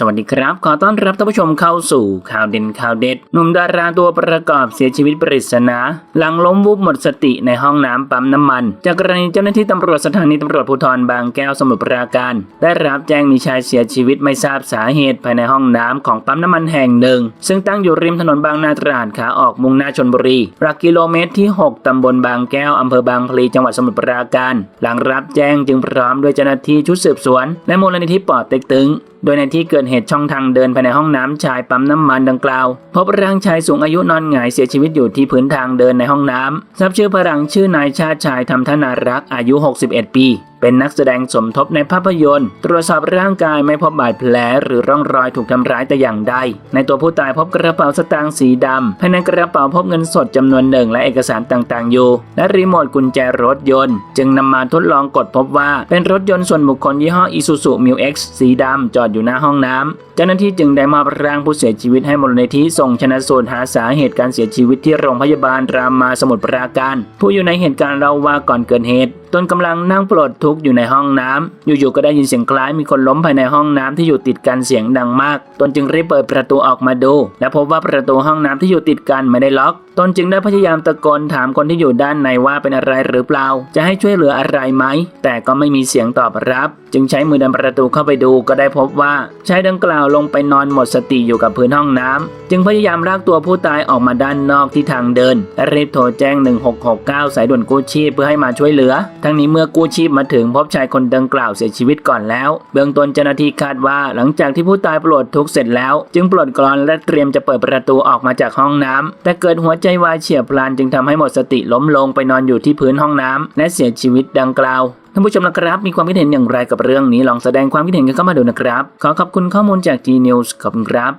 สวัสดีครับ ขอต้อนรับท่านผู้ชมเข้าสู่ข่าวเด่นข่าวเด็ด หนุ่มดาราตัวประกอบเสียชีวิตปริศนา หลังล้มวุบหมดสติในห้องน้ำปั๊มน้ำมัน จากกรณีเจ้าหน้าที่ตำรวจสถานีตำรวจภูธรบางแก้วสมุทรปราการ ได้รับแจ้งมีชายเสียชีวิตไม่ทราบสาเหตุภายในห้องน้ำของปั๊มน้ำมันแห่งหนึ่ง ซึ่งตั้งอยู่ริมถนนบางนาตราดขาออกมุ่งหน้าชนบุรีหลักกิโลเมตรที่ 6ตำบลบางแก้วอำเภอบางพลีจังหวัดสมุทรปราการ หลังรับแจ้งจึงพร้อมด้วยเจ้าหน้าที่ชุดสืบสวนและมูลนิธิปอดเต็กตึงโดยในที่เกิดเหตุช่องทางเดินภายในห้องน้ำชายปั๊มน้ำมันดังกล่าว พบร่างชายสูงอายุนอนหงายเสียชีวิตอยู่ที่พื้นทางเดินในห้องน้ำทราบชื่อพลังชื่อนายชาติชายทำธนารักษ์อายุ 61 ปีเป็นนักแสดงสมทบในภาพยนตร์ ตรวจสอบร่างกายไม่พบบาดแผลหรือร่องรอยถูกทำร้ายแต่อย่างใด ในตัวผู้ตายพบกระเป๋าสตางค์สีดำภายในกระเป๋าพบเงินสดจำนวนหนึ่งและเอกสารต่างๆอยู่ และรีโมทกุญแจรถยนต์ จึงนำมาทดลองกดพบว่าเป็นรถยนต์ส่วนบุคคลยี่ห้อ Isuzu m u X สีดำจอดอยู่หน้าห้องน้ำเจ้าหน้าที่จึงได้มอบร่างผู้เสียชีวิตให้มูลนิธิส่งชนะสูตรหาสาเหตุการเสียชีวิตที่โรงพยาบาลรามาสมุทรปราการ ผู้อยู่ในเหตุการณ์เล่าว่าก่อนเกิดเหตุตนกำลังนั่งปลดทุกข์อยู่ในห้องน้ำอยู่ๆก็ได้ยินเสียงคล้ายมีคนล้มภายในห้องน้ำที่อยู่ติดกันเสียงดังมาก ตนจึงรีบเปิดประตูออกมาดู และพบว่าประตูห้องน้ำที่อยู่ติดกันไม่ได้ล็อก ตนจึงได้พยายามตะโกนถามคนที่อยู่ด้านในว่าเป็นอะไรหรือเปล่า จะให้ช่วยเหลืออะไรไหม แต่ก็ไม่มีเสียงตอบรับ จึงใช้มือดันประตูเข้าไปดูก็ได้พบว่าชายดังกล่าวลงไปนอนหมดสติอยู่กับพื้นห้องน้ำจึงพยายามลากตัวผู้ตายออกมาด้านนอกที่ทางเดินและรีบโทรแจ้ง 1669 สายด่วนกู้ชีพเพื่อให้มาช่วยเหลือทั้งนี้เมื่อกู้ชีพมาถึงพบชายคนดังกล่าวเสียชีวิตก่อนแล้ว เบื้องต้นเจ้าหน้าที่คาดว่าหลังจากที่ผู้ตายปลดทุกข์เสร็จแล้ว จึงปลดกรอนและเตรียมจะเปิดประตูออกมาจากห้องน้ำแต่เกิดหัวใจวายเฉียบพลันจึงทำให้หมดสติล้มลงไปนอนอยู่ที่พื้นห้องน้ำและเสียชีวิตดังกล่าวท่านผู้ชมนะครับมีความคิดเห็นอย่างไรกับเรื่องนี้ลองแสดงความคิดเห็นกันเข้ามาดูนะครับ ขอขอบคุณข้อมูลจาก G News ขอบคุณครับ